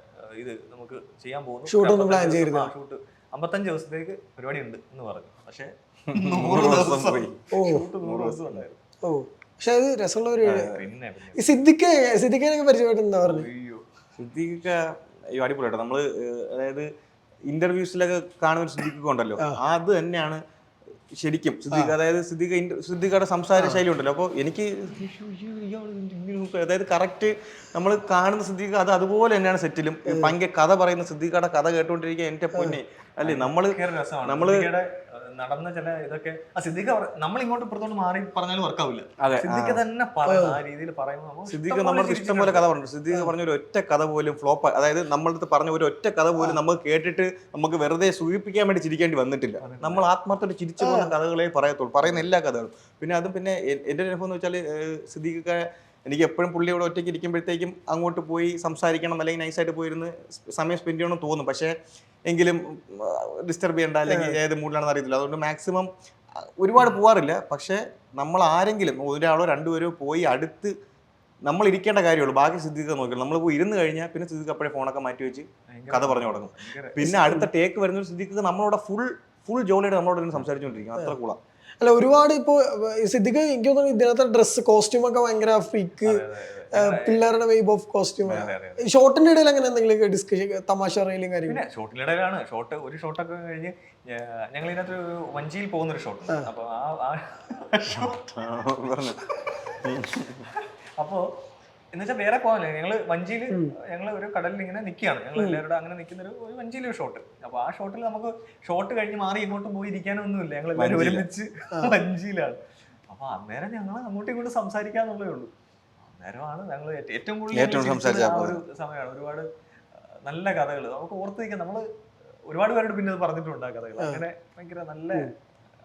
ഇത് നമുക്ക് ചെയ്യാൻ പോകുന്നു. ഷൂട്ട് അമ്പത്തഞ്ച് ദിവസത്തേക്ക് പരിപാടി ഉണ്ട് എന്ന് പറഞ്ഞു. പക്ഷേ <laughs> നൂറ് ദിവസം പോയി. ഷൂട്ട് നൂറ് ദിവസം. ഉണ്ടായിരുന്നു. ഓ. പക്ഷെ അത് രസമുള്ള ഒരു ഈ സിദ്ദിഖ് സിദ്ദിഖിനൊക്കെ പരിചയമായിട്ട് എന്താ പറഞ്ഞു? സിദ്ദിഖ് അയ്യോ അടിപൊളിയാട്ടോ. നമ്മൾ അതായത് ഇന്റർവ്യൂസിലൊക്കെ കാണുന്ന ഒരു സിദ്ദീഖ് ഉണ്ടല്ലോ. അത് തന്നെയാണ് ശരിക്കും സിദ്ദിഖ്. അതായത് സിദ്ദിഖ് സിദ്ദിഖയുടെ സംസാര ശൈലി ഉണ്ടല്ലോ. അപ്പോൾ എനിക്ക്. അതായത് കറക്റ്റ് നമ്മൾ കാണുന്ന സിദ്ദിഖ് അത് അതുപോലെ തന്നെയാണ് സെറ്റിലും. ഭയങ്കര കഥ പറയുന്ന സിദ്ദിഖയുടെ കഥ കേട്ടോണ്ടിരിക്കുക എന്റെ പൊന്നെ. അല്ലേ? നമ്മൾ ഭയങ്കര നടന്ന ചില ഇതൊക്കെ. ആ സിദ്ദിഖ് നമ്മൾ ഇങ്ങോട്ട് ഇപ്പുറത്തോട്ട് മാറി പറഞ്ഞാലും വർക്കാവില്ല സിദ്ദിഖ തന്നെ പറയുന്ന ആ രീതിയിൽ പറയുമ്പോൾ സിദ്ദിഖ് സിദ്ദീഖ് ഇഷ്ടംപോലെ നമ്മൾക്ക് ഇഷ്ടം പോലെ കഥ പറഞ്ഞു സിദ്ദീഖ് പറഞ്ഞ ഒരു ഒറ്റ കഥ പോലും ഫ്ലോപ്പ് അതായത് നമ്മളടുത്ത് പറഞ്ഞ ഒരു ഒറ്റ കഥ പോലും നമുക്ക് കേട്ടിട്ട് നമുക്ക് വെറുതെ സൂചിപ്പിക്കാൻ വേണ്ടി ചിരിക്കേണ്ടി വന്നിട്ടില്ല. നമ്മൾ ആത്മാർത്ഥമായിട്ട് ചിരിച്ചു പോകുന്ന കഥകളെ പറയത്തുള്ളൂ. പറയുന്ന എല്ലാ കഥകളും. പിന്നെ അതും പിന്നെ എന്റെ എന്റെ ഒരു അനുഭവം എന്ന് വെച്ചാൽ സിദ്ദീഖ് എനിക്ക് എപ്പോഴും പുള്ളിയോട് ഒറ്റയ്ക്ക് ഇരിക്കുമ്പോഴത്തേക്കും അങ്ങോട്ട് പോയി സംസാരിക്കണം അല്ലെങ്കിൽ നൈസായിട്ട് പോയിരുന്ന് സമയം സ്പെൻഡ് ചെയ്യണം തോന്നും. പക്ഷേ എങ്കിലും ഡിസ്റ്റർബ് ചെയ്യണ്ട അല്ലെങ്കിൽ ഏത് മൂഡിലാണെന്ന് അറിയത്തില്ല. അതുകൊണ്ട് മാക്സിമം ഒരുപാട് പോവാറില്ല. പക്ഷേ നമ്മൾ ആരെങ്കിലും ഒരാളോ രണ്ടുപേരോ പോയി അടുത്ത് നമ്മൾ ഇരിക്കേണ്ട കാര്യമുള്ളൂ. ബാക്കി സിദ്ധിക്ക നോക്കണം നമ്മൾ പോയി ഇരുന്ന് കഴിഞ്ഞാൽ പിന്നെ സിദ്ധിക്ക് അപ്പോഴേ ഫോണൊക്കെ മാറ്റി വെച്ച് കഥ പറഞ്ഞു തുടങ്ങും. പിന്നെ അടുത്ത ടേക്ക് വരുന്ന സിദ്ധിക്ക് നമ്മളോട് ഫുൾ ഫുൾ ജോലിയായിട്ട് നമ്മളോട് സംസാരിച്ചുകൊണ്ടിരിക്കും. അത്ര കൂളാ. അല്ല ഒരുപാട് ഇപ്പോ സിദ്ദിഖ് എനിക്ക് തോന്നുന്നു ഇതിനകത്തെ ഡ്രസ് കോസ്റ്റ്യൂം ഒക്കെ ഭയങ്കര ഫ്രീക്ക്. പിള്ളേരുടെ വൈബ് ഓഫ് കോസ്റ്റ്യൂം ഷോട്ടിന്റെ ഇടയിൽ അങ്ങനെ എന്തെങ്കിലും ഡിസ്കഷൻ തമാശ റെയിലും കാര്യങ്ങളും? പിന്നെ ഇടയിലാണ്. ഷോട്ട് ഒരു ഷോട്ടൊക്കെ കഴിഞ്ഞ് ഞങ്ങൾ ഇതിനകത്ത് ഒരു വഞ്ചിയിൽ പോകുന്ന ഒരു ഷോട്ട് അപ്പൊ ആ ഷോട്ട് അപ്പോൾ <laughs> അപ്പോ എന്നുവെച്ചാൽ വേറെ പോകാനില്ല. ഞങ്ങൾ വഞ്ചിയിൽ ഞങ്ങൾ ഒരു കടലിൽ ഇങ്ങനെ നിൽക്കുകയാണ് ഞങ്ങൾ എല്ലാവരുടെ അങ്ങനെ നിൽക്കുന്ന ഒരു വഞ്ചിയിൽ ഒരു ഷോട്ട് അപ്പൊ ആ ഷോട്ടിൽ നമുക്ക് ഷോട്ട് കഴിഞ്ഞ് മാറി ഇങ്ങോട്ടും പോയി ഇരിക്കാനൊന്നുമില്ല. ഞങ്ങൾ എല്ലാവരും. ഒരുമിച്ച് വഞ്ചിയിലാണ്. അപ്പൊ അന്നേരം ഞങ്ങൾ അങ്ങോട്ടും ഇങ്ങോട്ടും സംസാരിക്കാന്നുള്ളേ ഉള്ളൂ. അന്നേരമാണ് ഞങ്ങൾ ഏറ്റവും കൂടുതൽ ആ ഒരു സമയമാണ്. ഒരുപാട് നല്ല കഥകൾ നമുക്ക് ഓർത്തിരിക്കാൻ നമ്മൾ ഒരുപാട് പേരോട് പിന്നെ അത് പറഞ്ഞിട്ടുണ്ട് ആ കഥകൾ അങ്ങനെ ഭയങ്കര നല്ല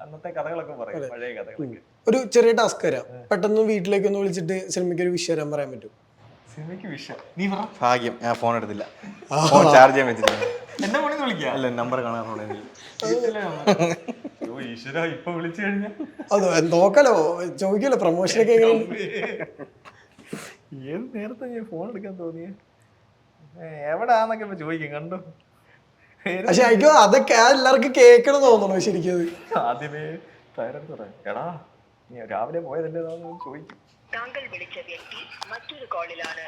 അന്നത്തെ കഥകളൊക്കെ പറയും. പഴയ കഥകളൊക്കെ. ഒരു ചെറിയ ടാസ്ക് തരാം. പെട്ടെന്ന് വീട്ടിലേക്ക് ഒന്ന് വിളിച്ചിട്ട് സിനിമയ്ക്ക് ഒരു വിഷയം തരാൻ പറയാൻ പറ്റും സിനിമയ്ക്ക് വിഷയം. നീ പറ. ഭാഗ്യം. ഞാൻ ഫോൺ എടുത്തില്ല. ഫോൺ ചാർജ് ചെയ്യാൻ വെച്ചിട്ടില്ല എന്നെ ഫോണിൽ വിളിക്കാം? അല്ല നമ്പർ കാണാറുള്ള ഈശ്വര ഇപ്പൊ വിളിച്ചു കഴിഞ്ഞാ. അത് നോക്കലോ? ചോദിക്കല്ലോ പ്രൊമോഷനൊക്കെ ഒക്കെ ഏത് നേരത്തെ ഞാൻ ഫോൺ എടുക്കാൻ തോന്നിയേ? ഏ, എവിടാന്നൊക്കെ ഇപ്പൊ ചോദിക്കും കണ്ടോ? പക്ഷെ എനിക്ക് അതൊക്കെ എല്ലാവർക്കും കേൾക്കണം തോന്നണോ ശരിക്കും അത്. ആദ്യമേ തരം പറയാം എടാ രാവിലെ പോയതല്ലേ ചോദിക്കും. താങ്കൾ വിളിച്ച വ്യക്തി മറ്റൊരു കോളിലാണ്.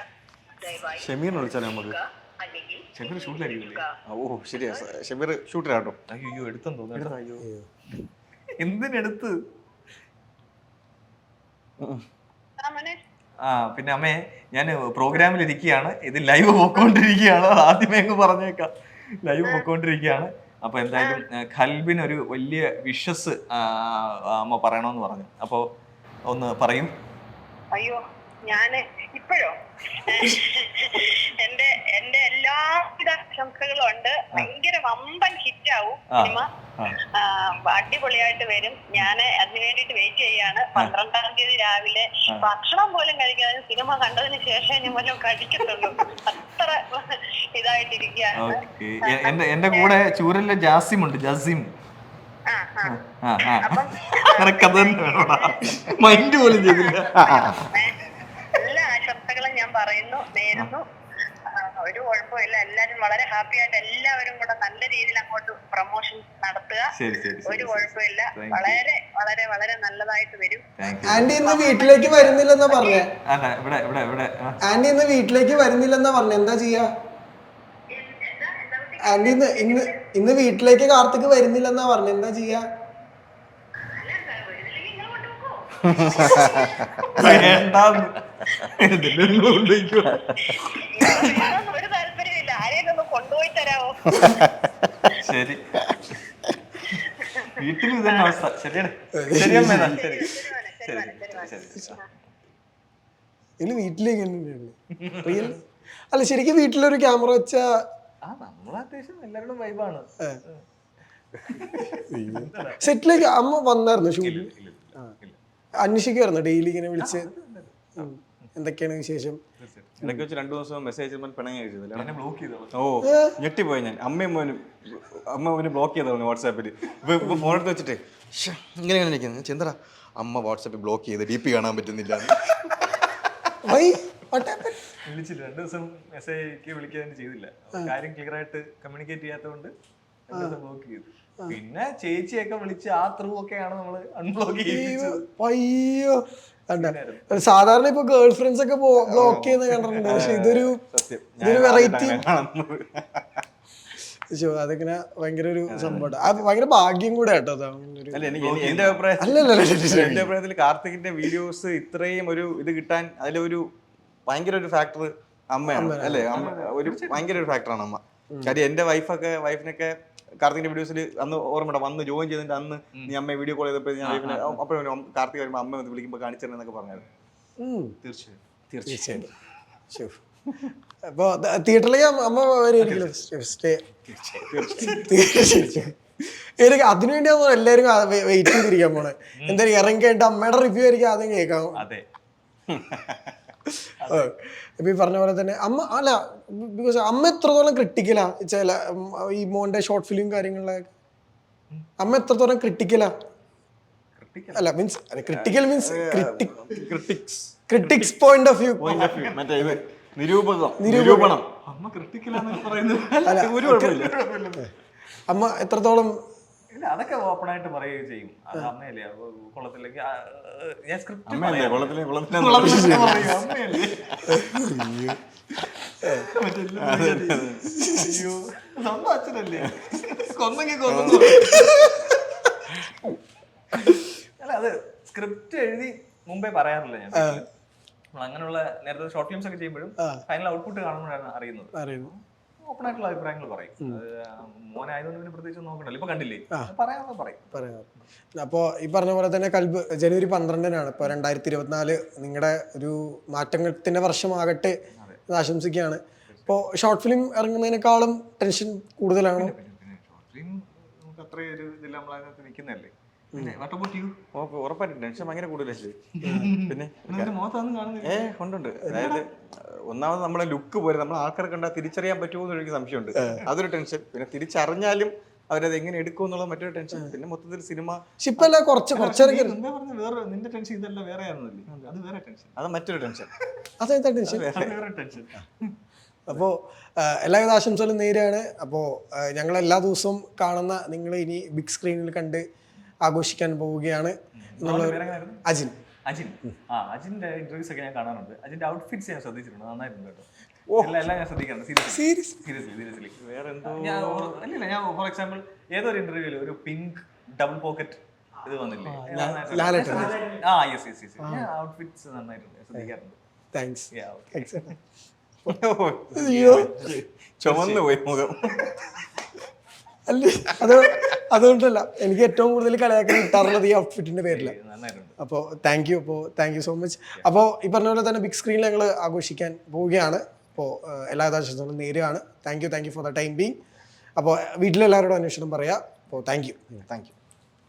നമുക്ക്. അല്ലെങ്കിൽ ഷൂട്ടിലായിരിക്കില്ലേ ഓ ശരിയാ. ഷമീർ ഷൂട്ടിലാട്ടോ അയ്യോ എടുത്തെന്ന് തോന്നുന്നു അയ്യോ. എന്തിനെടുത്ത്? ആ പിന്നെ അമ്മേ ഞാൻ പ്രോഗ്രാമിൽ ഇരിക്കുകയാണ് ഇത് ലൈവ് പോയിക്കൊണ്ടിരിക്കുകയാണ്. അത് ആദ്യമേ അങ്ങ് പറഞ്ഞേക്കാം. ലൈവ് പോയിക്കൊണ്ടിരിക്കുകയാണ്. അപ്പൊ എന്തായാലും ഖൽബിന് ഒരു വലിയ വിഷസ് അമ്മ പറയണമെന്ന് പറഞ്ഞു. അപ്പോ ഒന്ന് പറയും. അയ്യോ ഞാൻ ഇപ്പോഴോ? <laughs> എന്റെ എന്റെ എല്ലാവിധ ആശംസകളും ഉണ്ട്. ഭയങ്കര വമ്പൻ ഹിറ്റ് ആവും സിനിമ. അടിപൊളിയായിട്ട് വരും. ഞാൻ അതിന് വേണ്ടിട്ട് വെയിറ്റ് ചെയ്യാണ്. പന്ത്രണ്ടാം തീയതി രാവിലെ. ഭക്ഷണം പോലും കഴിക്കാതെ സിനിമ കണ്ടതിന് ശേഷം ഞാൻ പോലും കഴിക്കത്തുള്ളൂ. അത്ര ഇതായിട്ടിരിക്കുകയാണ്. എന്റെ കൂടെ ചൂരല്ല ജാസിം ഉണ്ട് ജാസിം. ആ ആ. ആ ആ. നിനക്കത് തന്നെ വേണോടാ. മൈൻഡ് പോലും ചെയ്തില്ല. ഞാൻ പറയുന്നു നേരുന്നു. ഒരു കുഴപ്പമില്ല. എല്ലാരും വളരെ ഹാപ്പി ആയിട്ട് എല്ലാവരും കൂടെ നല്ല രീതിയിൽ അങ്ങോട്ട് പ്രൊമോഷൻ നടത്തുക. ശരി ശരി ഒരു കുഴപ്പമില്ല. വളരെ വളരെ വളരെ നല്ലതായിട്ട് വരും. ആന്റി ഇന്ന് വീട്ടിലേക്ക് വരുന്നില്ലെന്നാ പറഞ്ഞേ. അല്ല ഇവിടെ ഇവിടെ ഇവിടെ ആ. ആന്റി ഇന്ന് വീട്ടിലേക്ക് വരുന്നില്ലെന്നാ പറഞ്ഞേ. എന്താ ചെയ്യാ? ആന്റി ഇന്ന് ഇന്ന് ഇന്ന് വീട്ടിലേക്ക് കാർത്തിക്ക് വരുന്നില്ലെന്നാ പറഞ്ഞേ. എന്താ ചെയ്യാ? വേണ്ടാന്ന് ഇതിന്റെ ഒരു താല്പര്യമില്ല ആരെയും ഒന്ന് കൊണ്ടുപോയി തരാവോ ശരി വീട്ടിൽ ഇതന്നെ അവസ്ഥ ശരിയാണ് ശരി അമ്മേ എന്നാ. ശരി ശരി മോനെ, ശരി മോനെ, ശരി മോനെ. ശരി ശരി ഇനി വീട്ടിലേക്ക് റിയൽ അല്ല ശരിക്കും വീട്ടിലൊരു ക്യാമറ വെച്ച ആ നമ്മൾ അത്യാവശ്യം എല്ലാവരോടും വൈബാണ് സെറ്റിലേക്ക് അമ്മ വന്നായിരുന്നു ഷൂട്ടിൽ ഇല്ല, ഇല്ല, ഇല്ല. അന്വേഷിക്കുമായിരുന്നു ഡെയിലി ഇങ്ങനെ വിളിച്ച്. എന്തൊക്കെയാണ് വിശേഷം? ഇടയ്ക്ക് വെച്ച് രണ്ടു ദിവസം മെസ്സേജ് പിണങ്ങി ചെയ്തോ ഓ ഞെട്ടിപ്പോയി ഞാൻ. അമ്മയും മോനും അമ്മ മോനും ബ്ലോക്ക് ചെയ്തു വാട്സാപ്പിൽ ഇപ്പൊ ഇപ്പൊ ഫോൺ എടുത്ത് വെച്ചിട്ട് ശ്ശെ, ഇങ്ങനെ ഇങ്ങനെ നിൽക്കുന്നത് ചെന്തറ അമ്മ വാട്സാപ്പിൽ ബ്ലോക്ക് ചെയ്ത് ഡി പി കാണാൻ പറ്റുന്നില്ല? വിളിച്ചില്ല. രണ്ടു ദിവസം മെസ്സേജ് വിളിക്കാൻ ചെയ്തില്ല. കാര്യം ക്ലിയർ ആയിട്ട് കമ്മ്യൂണിക്കേറ്റ് ചെയ്യാത്തതുകൊണ്ട് ബ്ലോക്ക് ചെയ്തു. പിന്നെ ചേച്ചിയൊക്കെ വിളിച്ച് ആ ത്രൂ ഒക്കെയാണ് നമ്മൾ അൺബ്ലോക്ക് ചെയ്യിപ്പിച്ചത്. അയ്യോ. കണ്ട. സാധാരണ ഇപ്പൊ ഗേൾ ഫ്രണ്ട്സ് ഒക്കെ ബ്ലോക്ക് ചെയ്യുന്ന കണ്ടിട്ടുണ്ട്. പക്ഷെ ഇതൊരു സത്യം. ഇതൊരു വെറൈറ്റി അതിങ്ങനെ ഭയങ്കര ഒരു സംഭവം ഭയങ്കര ഭാഗ്യം കൂടെ കേട്ടോ. എന്റെ അഭിപ്രായം അല്ലല്ല എന്റെ അഭിപ്രായത്തിൽ കാർത്തികിന്റെ വീഡിയോസ് ഇത്രയും ഒരു ഇത് കിട്ടാൻ അതിലൊരു ഭയങ്കര ഒരു ഫാക്ടർ അമ്മയാണ്. അല്ലേ? ഒരു ഭയങ്കര ഒരു ഫാക്ടറാണ് അമ്മ. കാര്യം എന്റെ വൈഫൊക്കെ വൈഫിനൊക്കെ കാർത്തികിന്റെ വീഡിയോസിൽ അന്ന് ഓർമ്മ വന്ന് ജോയിൻ ചെയ്തിട്ട് അന്ന് നീ അമ്മയെ വീഡിയോ കോൾ ചെയ്തപ്പോൾ ഞാൻ അപ്പോഴും കാർത്തിക് വരുമ്പോൾ അമ്മ വന്ന് വിളിക്കുമ്പോൾ കാണിച്ചിരുന്നൊക്കെ പറഞ്ഞായിരുന്നു. ഉം, തീർച്ചയായും. തിയേറ്ററിലേക്ക് അമ്മ വരുമായിരിക്കും സ്റ്റേ. എനിക്ക് അതിനുവേണ്ടിയാണ് എല്ലാവരും വെയിറ്റ് ചെയ്തിരിക്കാൻ പോണേ. എന്തായാലും ഇറങ്ങി കഴിഞ്ഞിട്ട് അമ്മയുടെ റിവ്യൂ ആയിരിക്കും ആദ്യം കേൾക്കാം. അതെ. ഇപ്പൊ ഈ പറഞ്ഞ പോലെ തന്നെ അമ്മ അല്ല ബിക്കോസ് അമ്മ എത്രത്തോളം ക്രിട്ടിക്കലാ ചില ഈ മോന്റെ ഷോർട്ട് ഫിലിം കാര്യങ്ങളിലൊക്കെ? അമ്മ എത്രത്തോളം ക്രിട്ടിക്കലാ. അല്ല means critical means critics critics point of view മറ്റേ ഇത് നിരൂപകം നിരൂപണം. അമ്മ പറയുന്നത് അമ്മ എത്രത്തോളം ഇല്ല അതൊക്കെ ഓപ്പൺ ആയിട്ട് പറയുകയും ചെയ്യും. അത് അമ്മയല്ലേ? അത് കൊള്ളത്തില്ലെങ്കിൽ ഞാൻ സ്ക്രിപ്റ്റ് അമ്മയല്ലേ? കുളത്തിലെ കുളത്തിലെ പറയും. അമ്മയല്ലേ? മറ്റെല്ലാം പറയാതെ. അയ്യോ സ്വന്തം അച്ഛനല്ലേ? കൊന്നെങ്കിൽ കൊന്നു അല്ല അത് സ്ക്രിപ്റ്റ് എഴുതി മുമ്പേ പറയാറില്ല ഞാൻ. നമ്മൾ അങ്ങനെയുള്ള നേരത്തെ ഷോർട്ട് ഫിലിംസ് ഒക്കെ ചെയ്യുമ്പോഴും ഫൈനൽ ഔട്ട്പുട്ട് കാണുമ്പോഴാണ് അറിയുന്നത്. അറിയുന്നു ഓപ്പൺ ആയിട്ടുള്ള അഭിപ്രായങ്ങൾ പറയും. മോനായതുകൊണ്ട് പിന്നെ പ്രത്യേകിച്ച് നോക്കണ്ടല്ലോ. ഇപ്പൊ കണ്ടില്ലേ? പറയാനുള്ള പറയും. പറയാം. അപ്പോൾ ഈ പറഞ്ഞ പോലെ തന്നെ കൽബ് ജനുവരി പന്ത്രണ്ടിനാണ്. ഇപ്പോൾ രണ്ടായിരത്തി ഇരുപത്തിനാല് നിങ്ങളുടെ ഒരു മാറ്റത്തിന്റെ വർഷമാകട്ടെ എന്ന് ആശംസിക്കുകയാണ്. ഇപ്പോൾ ഷോർട്ട് ഫിലിം ഇറങ്ങുന്നതിനേക്കാളും ടെൻഷൻ കൂടുതലാണോ? ഷോർട്ട് ഫിലിം നമുക്ക് അത്രയും ഒരു ഇതില്ല. നമ്മൾ അതിനകത്ത് നിൽക്കുന്നതല്ലേ ടെൻഷൻ ഭയങ്കര കൂടുതലല്ലേ പിന്നെ ഏ ഉണ്ടുണ്ട്. അതായത് ഒന്നാമത് നമ്മളെ ലുക്ക് പോലെ നമ്മൾ ആൾക്കാരെ കണ്ടാൽ തിരിച്ചറിയാൻ പറ്റുമോ എന്ന് എനിക്ക് സംശയമുണ്ട്. അതൊരു ടെൻഷൻ. പിന്നെ തിരിച്ചറിഞ്ഞാലും അവരത് എങ്ങനെ എടുക്കും എന്നുള്ള മറ്റൊരു ടെൻഷൻ. പിന്നെ മൊത്തത്തിൽ സിനിമ കുറച്ച് കുറച്ച് വേറെ നിന്റെ ടെൻഷൻ ഇതല്ല വേറെ അത് വേറെ ടെൻഷൻ. അത് മറ്റൊരു ടെൻഷൻ. അതെന്താ ടെൻഷൻ? വേറെ. ടെൻഷൻ. അപ്പോൾ എല്ലാവിധ ആശംസകളും നേരെയാണ് അപ്പോൾ ഞങ്ങൾ എല്ലാ ദിവസവും കാണുന്ന നിങ്ങൾ ഇനി ബിഗ് സ്ക്രീനിൽ കണ്ട് ആഘോഷിക്കാൻ പോവുകയാണ്? അജിൻ. അജിൻ. ആ അജിന്റെ ഇന്റർവ്യൂസ് ഒക്കെ ഞാൻ കാണാറുണ്ട്. അജിന്റെ ഔട്ട്ഫിറ്റ്സ് ഞാൻ ശ്രദ്ധിച്ചിട്ടുണ്ട്. നന്നായിട്ടുണ്ട് കേട്ടോ. എല്ലാം എല്ലാം ഞാൻ ശ്രദ്ധിക്കാറുണ്ട്. സീരിയസ്ലി സീരിയസ് സീരിയസ്ലി സീരിയസ്ലി വേറെ എന്തോ ഞാൻ അല്ലല്ല ഞാൻ ഫോർ എക്സാമ്പിൾ ഏതൊരു ഇന്റർവ്യൂൽ ഒരു പിങ്ക് ഡബിൾ പോക്കറ്റ് ഇത് വന്നില്ലേ? ആ യെസ് യെസ് യെസ് ഞാൻ ഔട്ട്ഫിറ്റ്സ് നന്നായിട്ടുണ്ട്. ശ്രദ്ധിക്കാറുണ്ട്. താങ്ക്സ് <laughs> ചുമന്നു പോയി മുഖം. അല്ലേ അത് അതുകൊണ്ടല്ല എനിക്ക് ഏറ്റവും കൂടുതൽ കളിയാക്കാൻ കിട്ടാറുള്ളത് ഈ ഔട്ട്ഫിറ്റിന്റെ പേരില്ല നന്നായിട്ടുണ്ട്. അപ്പോൾ താങ്ക് യു അപ്പോൾ താങ്ക് യു സോ മച്ച് അപ്പോൾ ഈ പറഞ്ഞ പോലെ തന്നെ ബിഗ് സ്ക്രീനിൽ ഞങ്ങൾ ആഘോഷിക്കാൻ പോവുകയാണ്. അപ്പോൾ എല്ലാ ആശംസകളും നേരെയാണ് thank you thank you for the time being അപ്പോൾ വീട്ടിലെല്ലാവരോടും അന്വേഷണം പറയാം. അപ്പോൾ താങ്ക് യു താങ്ക് യു